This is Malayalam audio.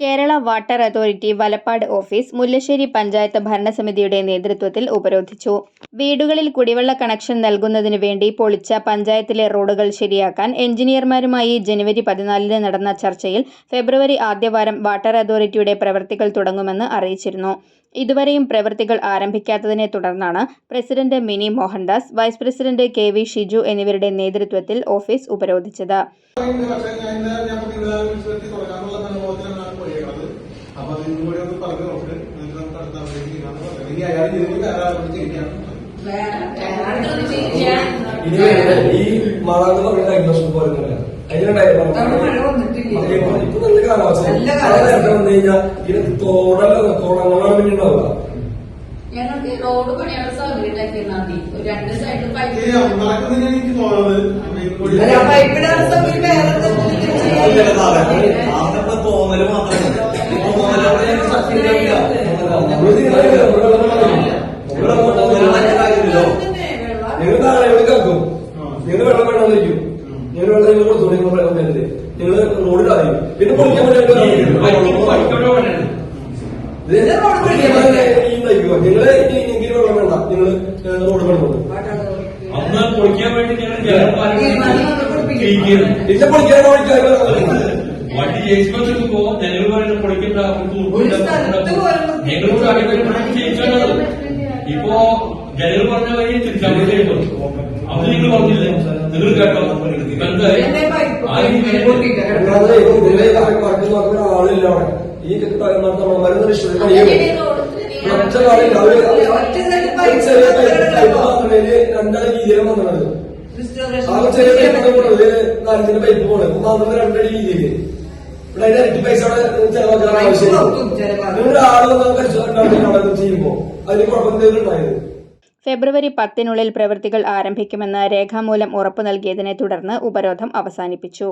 Kerala water authority Valappad office Mullassery panchayat ഭരണസമിതിയുടെ നേതൃത്വത്തിൽ ഉപരോധിച്ചു. വീടുകളിൽ കുടിവെള്ള കണക്ഷൻ നൽകുന്നതിനു വേണ്ടി പൊളിച്ച പഞ്ചായത്തിലെ റോഡുകൾ ശരിയാക്കാൻ എഞ്ചിനീയർമാരുമായി ജനുവരി പതിനാലിന് നടന്ന ചർച്ചയിൽ ഫെബ്രുവരി ആദ്യവാരം വാട്ടർ അതോറിറ്റിയുടെ പ്രവൃത്തികൾ തുടങ്ങുമെന്ന് അറിയിച്ചിരുന്നു. ഇതുവരെയും പ്രവൃത്തികൾ ആരംഭിക്കാത്തതിനെ തുടർന്നാണ് president Mini Mohandas vice president K V Shiju എന്നിവരുടെ നേതൃത്വത്തിൽ ഓഫീസ് ഉപരോധിച്ചത്. അപ്പൊ അതിനും കൂടെ ഒന്ന് പറഞ്ഞു നോക്ക്. എന്നിട്ട് നമുക്ക് അടുത്ത അല്ലെങ്കിൽ ചെയ്യാന്ന് ഇനി അയാൾ വേറെ ആളോട് ചെയ്യാൻ ഇനി ഈ എന്ന് പറയുന്ന ഡയഗ്നോസ് പോലെ തന്നെ അതിന്റെ തവണ മഴ വന്നിട്ടില്ല. ഇപ്പൊ നല്ല കാലാവസ്ഥ നല്ല മഴ കാലാവസ്ഥ. നേരത്തെ വന്നു കഴിഞ്ഞാൽ ഇത് തോടല്ല തോടങ്ങളാണ് പിന്നെ ഉണ്ടാവുക ഞങ്ങൾക്ക് റോഡ് സൗകര്യം രണ്ട് സൈഡിൽ പൈപ്പ് നിങ്ങൾ നാളെ എവിടെ കേൾക്കും നിങ്ങൾ വെള്ളം വെള്ളം കഴിക്കും നിങ്ങൾ വെള്ളം നിങ്ങൾ കൊടുത്തു നിങ്ങൾ വെള്ളം വരുന്നത് നിങ്ങൾ റോഡിൽ അറിയും പിന്നെ പൊളിക്കാൻ. നിങ്ങൾ ഇങ്ങനെ വെള്ളം വേണ്ട നിങ്ങൾ റോഡ് പണിയുണ്ട് അന്ന് പൊളിക്കാൻ വേണ്ടി ഞങ്ങൾ പൊളിക്കാൻ വണ്ടി ജയിച്ചു പോ ജനങ്ങൾ പറയുന്നത് പൊളിക്കണ്ട ഒരു സ്ഥലത്ത് പോലും ഞങ്ങളോട് അടിക്കടി ജയിച്ചാണ് ഇപ്പോ ജനങ്ങൾ പറഞ്ഞ വഴി തിരിച്ചാൽ അത് നിങ്ങൾ പറഞ്ഞില്ലേ? നിങ്ങൾ കേട്ടോ. രീതിയിൽ ആളില്ല ഈ വന്നത് ആ ചെറിയ പൈപ്പ് പോണത്. അപ്പൊ രണ്ടടി രീതിയിൽ ഇവിടെ അതിന്റെ പൈസ ചെലവാക്കാൻ ആവശ്യമില്ല ചെയ്യുമ്പോ അതിന് ഉണ്ടായത്? ഫെബ്രുവരി പത്തിനുള്ളിൽ പ്രവൃത്തികൾ ആരംഭിക്കുമെന്ന് രേഖാമൂലം ഉറപ്പു നൽകിയതിനെ തുടർന്ന് ഉപരോധം അവസാനിപ്പിച്ചു.